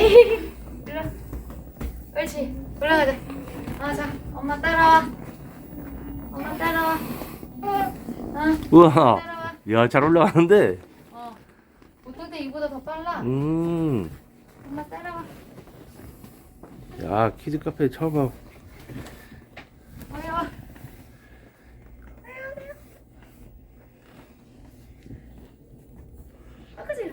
에이, 일로. 옳지. 올라가자. 아, 자, 엄마 따라와. 엄마 따라와. 어, 우와. 따라와. 야, 잘 올라가는데. 어. 보통 때 이보다 더 빨라. 음. 엄마 따라와. 야, 키즈 카페 처음 와. 어이 와. 아까 전에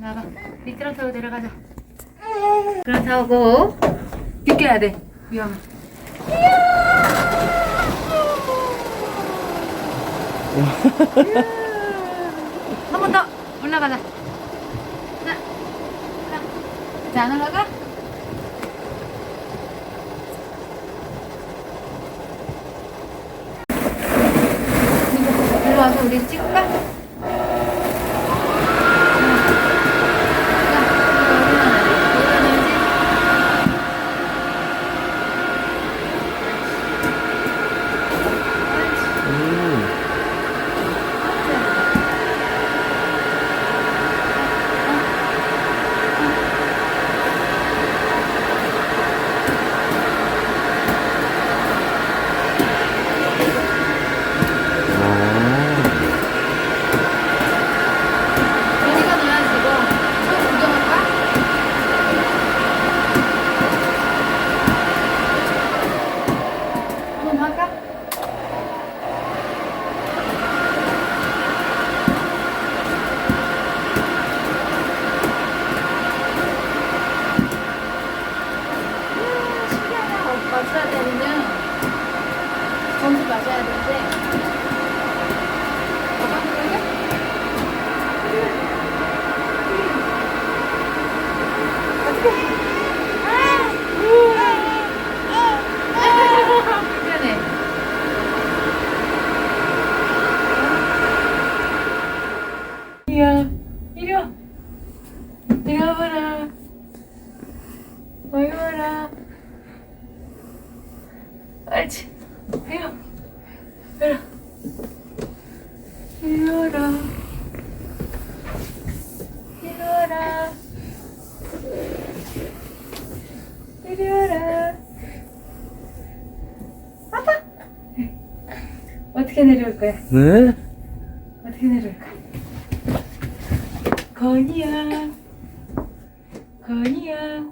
나가. 미끄럼 타고 내려가자. 미끄럼 타고 비켜야 돼. 위험해. 한 번 더 올라가자. 자, 자, 자, 안 올라가? 이리 와서 우리 찍을까? 자, 이거 얼마나 되지? 음. 아. 여기가 넣어야지 이거. 처음 구경할까? 한번 할까? 음, 신기하다. 어, 맞춰야 되는데 점수 맞아야 되는데 뭐가 그러게? 미안해. 이야, 이리 와. 이리 와봐라. 어이 와라. 옳지. 이리 와. 이리 와. 와라. 이리 와라. 아빠. 어떻게 내려올 거야? 네? 어떻게 내려올까? 건이야. 건이야.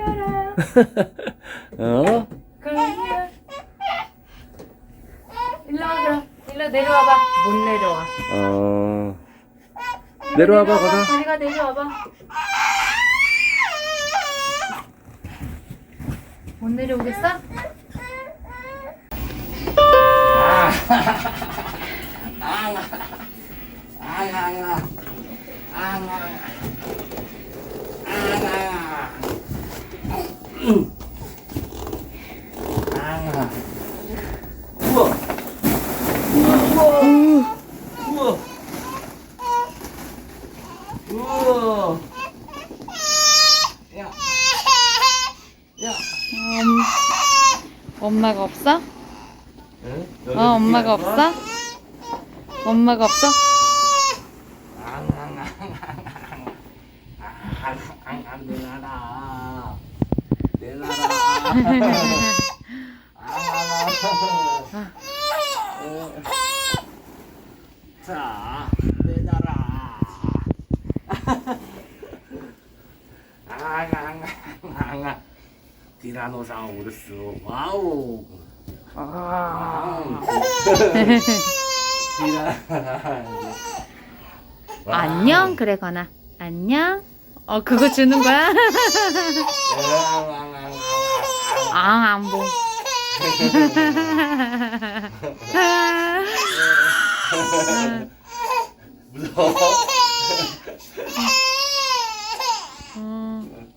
와라. 어? 건이야. 일로 와 그럼. 일로 내려와봐. 못 내려와. 어. 내려와봐, 건아. 건이가 내려와봐. 못 내려오겠어? 우와. 우와. 우와. 우와. 야. 야. 음, 엄마가 없어? 응? 어, 엄마가 없어? 엄마가 없어? 앙앙앙앙앙앙앙 내 나라 내 나라 자, 내 나라 앙앙앙앙 티라노사우루스. 와우. 와우. 티라 안녕 그래 건아 안녕. 어 그거 주는 거야? 앙안봉. 무서워. 음,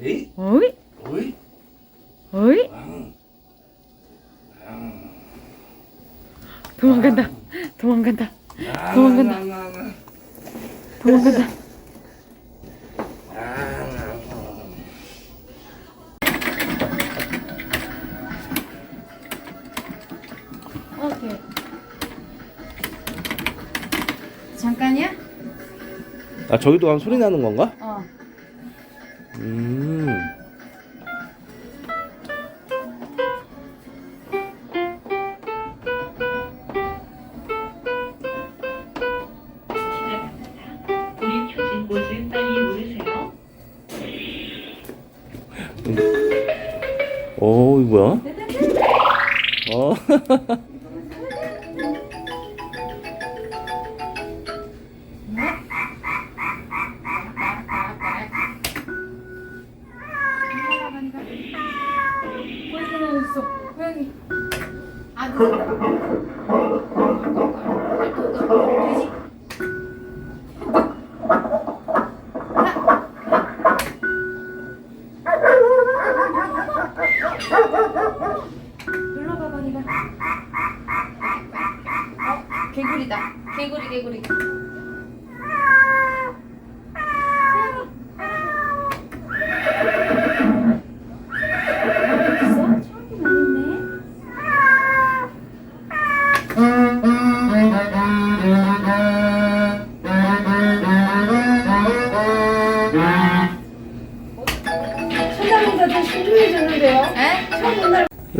에이, 어이? 어이, 어이? 도망간다. 도망간다. 앙, 도망간다. 도망간다. 오케이. 잠깐이야? 아 저기도 가면 소리 나는 건가? 어. 오 이거 뭐야? 어.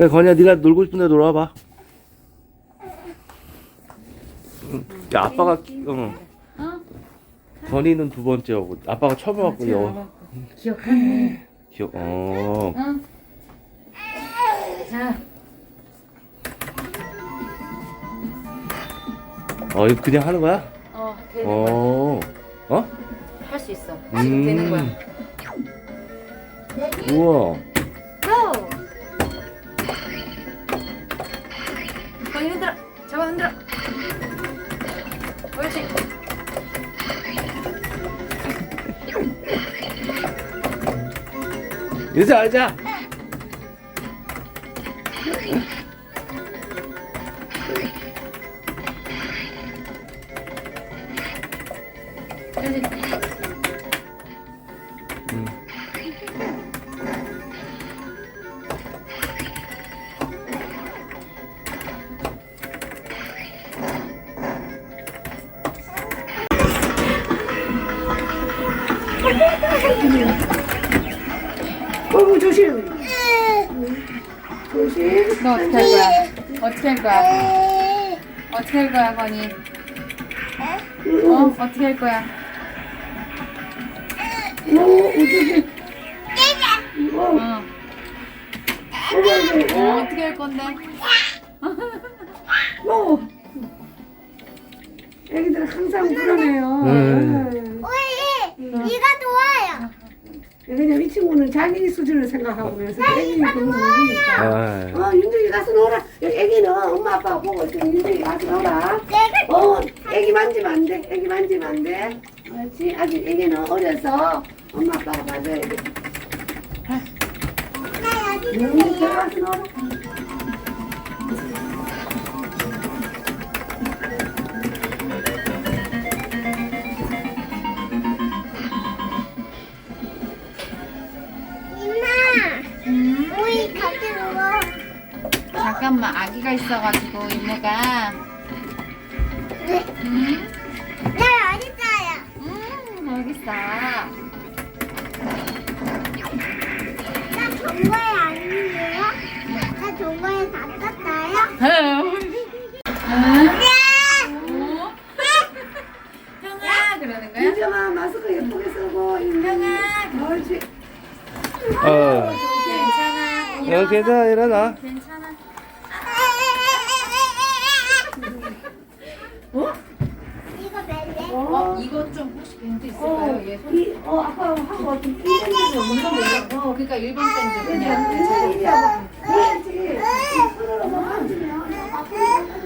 그래 건이야 네가 놀고 싶은데 놀아봐. 야 아빠가 어. 어? 건이는 두 번째고 아빠가 처음 와갖고 여 기억하네. 기억 어. 응. 자, 어 이거 그냥 하는 거야? 어, 되는 거야. 어. 어? 할 수 있어. 지금 되는 거야. 우와. 거기 흔들어. 잡아 흔들어. 옳지. 이제 알자. 어우, 조심. 조심. 너 어떻게 할 거야? 어떻게 할 거야? 어떻게 할 거야, 건이? 어? 어떻게 할 거야? 오, 어떻게. 어, 어. 어머, 어, 어떻게 할 건데? 어. 애기들 항상 불안해요. 음. 네가 좋아요. 왜냐면 이 친구는 자기 수준을 생각하고 그래서 애기 그런 거 모르니까. 아. 어, 윤정이 가서 놀아. 여기 애기는 엄마 아빠가 보고 있으면 윤정이 가서 놀아. 내가 어, 애기 만지면 안 돼. 애기 만지면 안 돼. 그렇지. 아직 애기는 어려서 엄마 아빠가 봐줘야 돼. 나 여기 음, 들어가서 놀아. 잠깐만, 아기가 있어가지고, 이모가. 음, 나 여기 있어요. 음, 있어. 나 동거에 아니에요? 나 동거에 다 떴어요? 어? 형아, 그러는 거야? 윤정아, 마스크 예쁘게 쓰고. 형아, 옳지. 어. 괜찮아. 어 괜찮아 일어나. 괜찮아. 어, 있을까요? 얘 손. 이, 어, 아까 몰라 어, 그러니까 일본 밴드 그냥 그냥. 이리 와봐. 그렇지. 이 손으로 뭐 만지면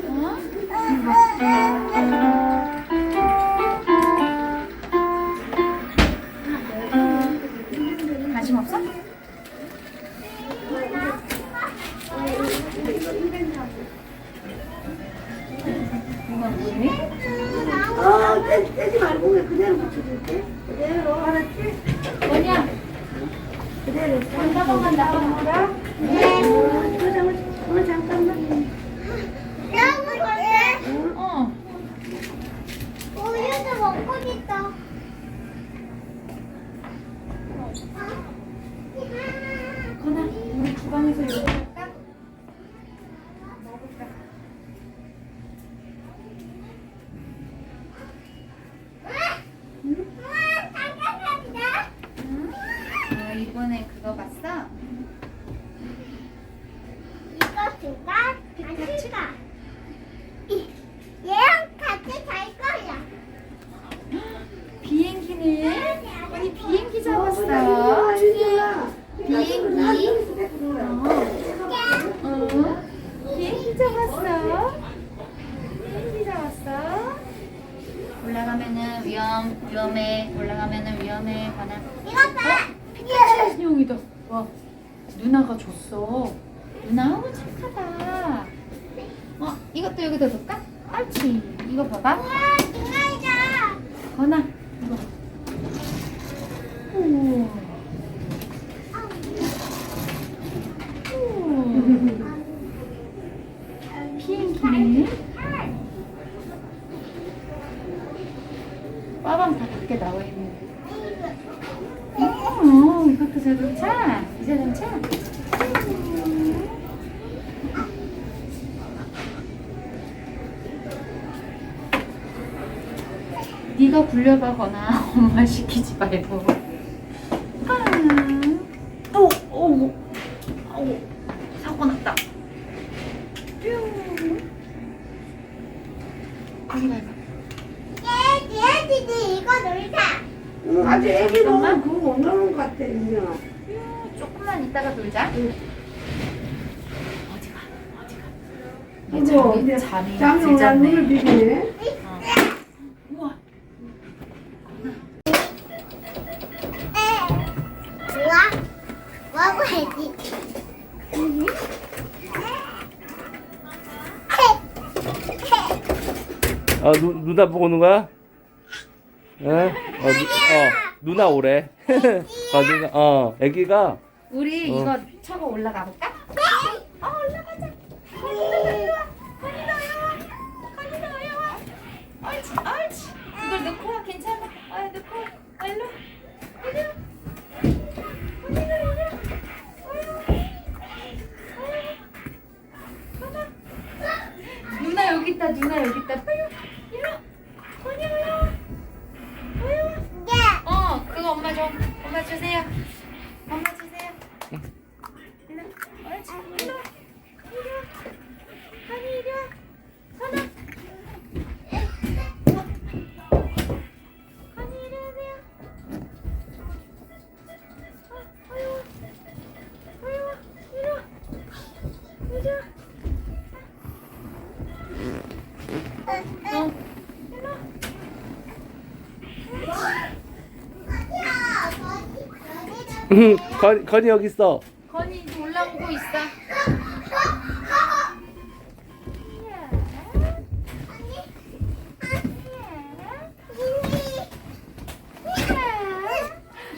어? 관심 없어? 이건 뭐니? 어, 떼, 떼지 말고 그냥 그대로 붙여줄게. 그대로, 알았지? 뭐냐? 그대로. 잠깐만 나가보라. 네. 어, 잠깐만, 어, 잠깐만. 너무 좋대. 어. 우유도 먹고 싶다. 건아, 우리 주방에서 이거 할까? 먹을까? 아, 이번에 그거 봤어? 이거 줄까? 같이 가. 이- 얘랑 같이 갈 거야. 비행기네? 언니 비행기 어, 잡았어. 아이디야. 비행기? 어? 비행기 잡았어? 비행기 잡았어? 올라가면은 위험, 위험해. 올라가면은 위험해. 건아. 이거 봐. 피카츄 인형이다. 와, 누나가 줬어. 누나 너무 착하다. 어, 이것도 여기다 놓을까? 옳지. 이거 봐봐. 우와, 이거이다. 건아, 이거. 우와. 우와. 비행기 네. 빠방 다 밖에 나와 있네. 어, 이것도 자동차? 이 자동차? 네가 굴려가거나 엄마 시키지 말고. 아, 또, 오, 오, 사고 났다. 뿅. 거기 밟아. 얘, 얘들이 이거 놀자. 응, 아직 애기 잠깐만. 보면 그거 못 나오는 것 같아, 인정아. 뿅, 조금만 이따가 놀자. 어디가? 어디가? 얘 이거 잠이 이제 잠이 잠이 오라 눈을. 비비네. 아 누, 누나 보고 오는 거야? 예? 어, 누, 어 누나 오래 어 누나 어 애기가 우리 어. 이거 차고 올라가 볼까? 어 올라가자. 건이도 일로 와. 건이도 일로 와. 건이도 일로 와. 옳지, 옳지. 이걸 넣고 와 괜찮아. 아 넣고 와. 아, 일로 와. 일로 건, 건이 여기 있어 건이 이제 올라오고 있어.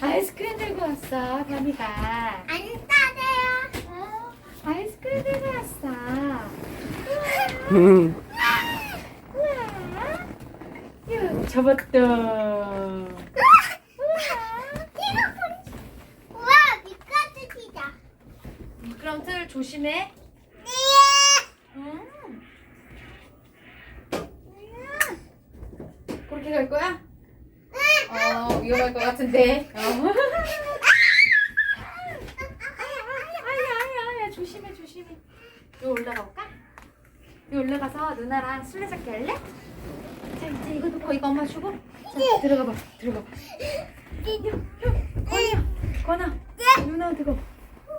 아이스크림 들고 왔어, 변이가. 안 따대요. 어, 아이스크림 들고 왔어. 음. 우와. 유, 접었다. 우와, 미끄러지자. 미끄럼틀 조심해. 음. 그렇게 갈 거야? 어, 위험할 것 같은데. 어. 아야, 아야, 아야, 조심해, 조심해. 여기 올라가 볼까? 여기 올라가서 누나랑 술래잡기 할래? 자, 이제 이거 놓고 이거 엄마 주고. 자, 들어가 봐, 들어가 봐. 건이야, 건아. 누나한테 가.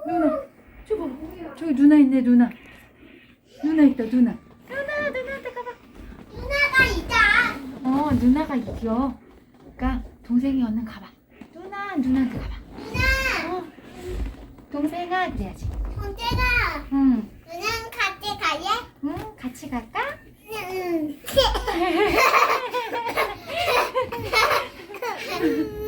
누나, 저거, 저기 누나 있네, 누나. 누나 있다, 누나. 누나, 누나한테 가봐. 누나가 있다. 어, 누나가 이겨. 그러니까 동생이 얼른 가봐. 누나, 누나한테 가봐. 누나, 어, 동생아 그래야지. 동생아, 응. 누나랑 같이 가게? 응 같이 갈까? 응. 응.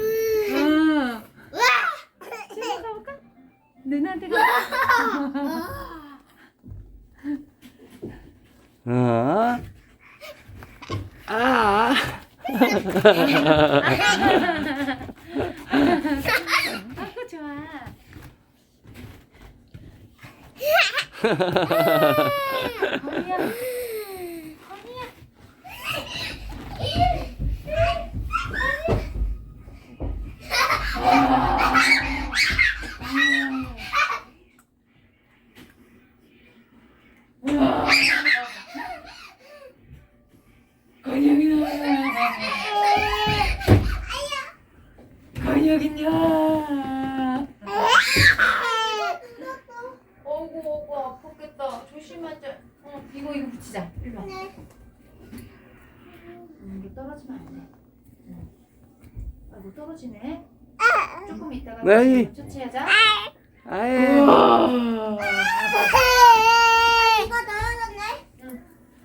아이고 좋아. 건이야. 건이야. 여기 있냐? 어구 어구 아팠겠다. 조심하자. 어 이거 이거 붙이자. 일로 와. 음, 이게 떨어지면 안 돼. 응. 아이고 떨어지네. 조금 있다가 네. 다시 조치하자. 아이. 이거 떨어졌네?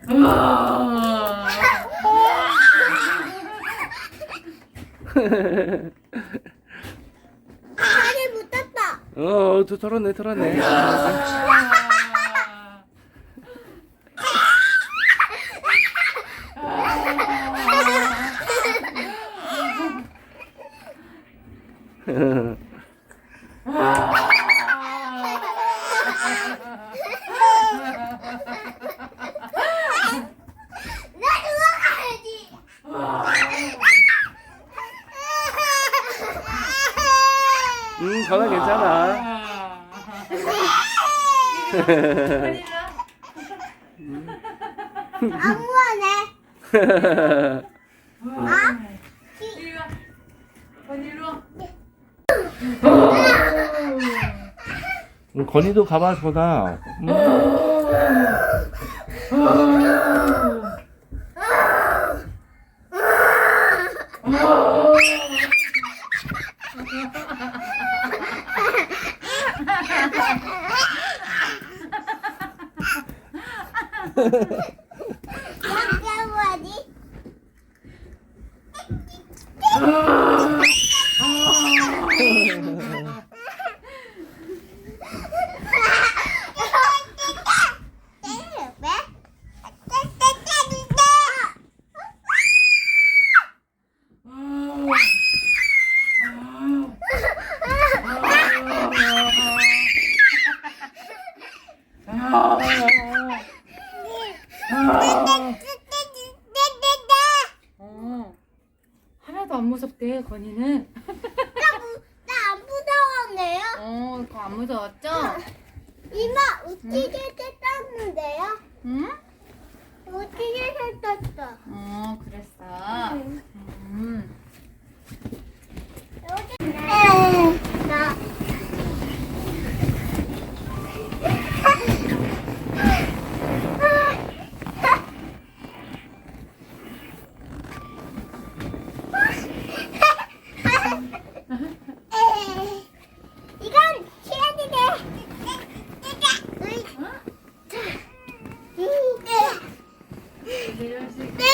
다리 묻었다. 어, 또 털었네, 털었네. 나 누워가야지. 음, 건아 괜찮아. 안 무하네. 이리 와. 건이 이리 와. 음, 건이도 가봐, 보다. 음. 남자 무하지? 어. 하나도 안 무섭대 건이는. 나안 무서웠네요. 어, 그거 안 무서웠죠? 이마 웃기게 뜯었는데요. 응? 웃기게 뜯었어. 어, 그랬어. 음. 나 이건 치아지네. 이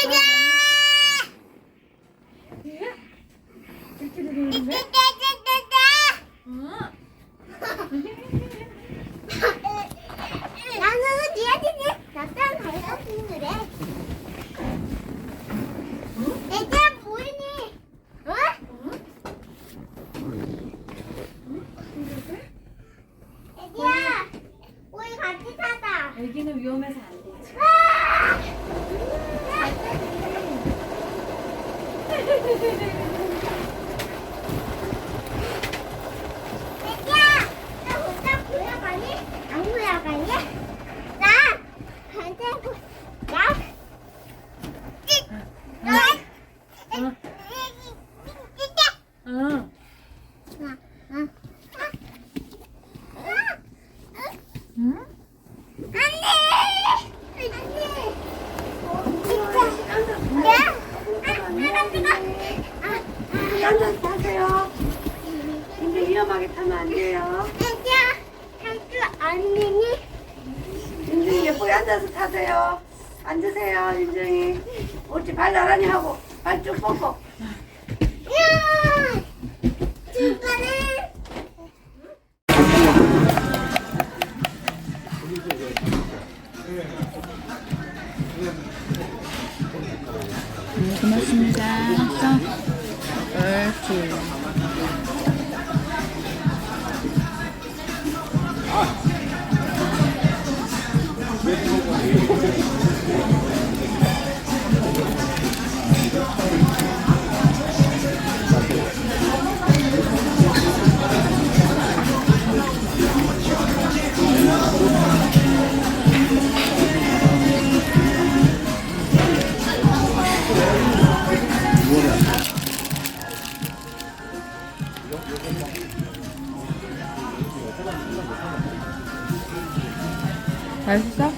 맛있어?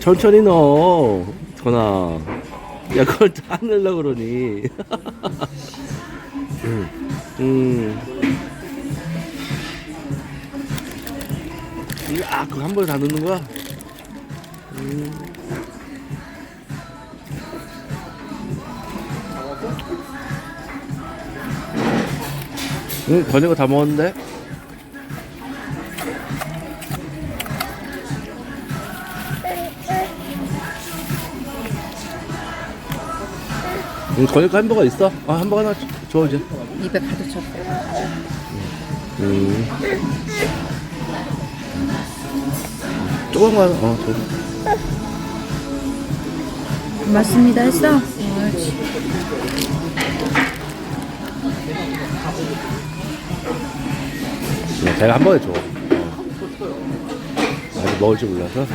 천천히 넣어, 전아. 야, 그걸 다 넣으려고 그러니. 음. 아, 그거 한 번에 다 넣는 거야? 음. 응, 건이가 다 먹었는데? 응, 건이 거 햄버거 있어? 아, 햄버거 하나 줘, 줘, 이제. 입에 가득 찼어. 음. 조금 만 어, 줘. 고맙습니다. 했어? 옳지. 네, 제가 한 번에 줘. 어. 아직 먹을 줄 몰라서.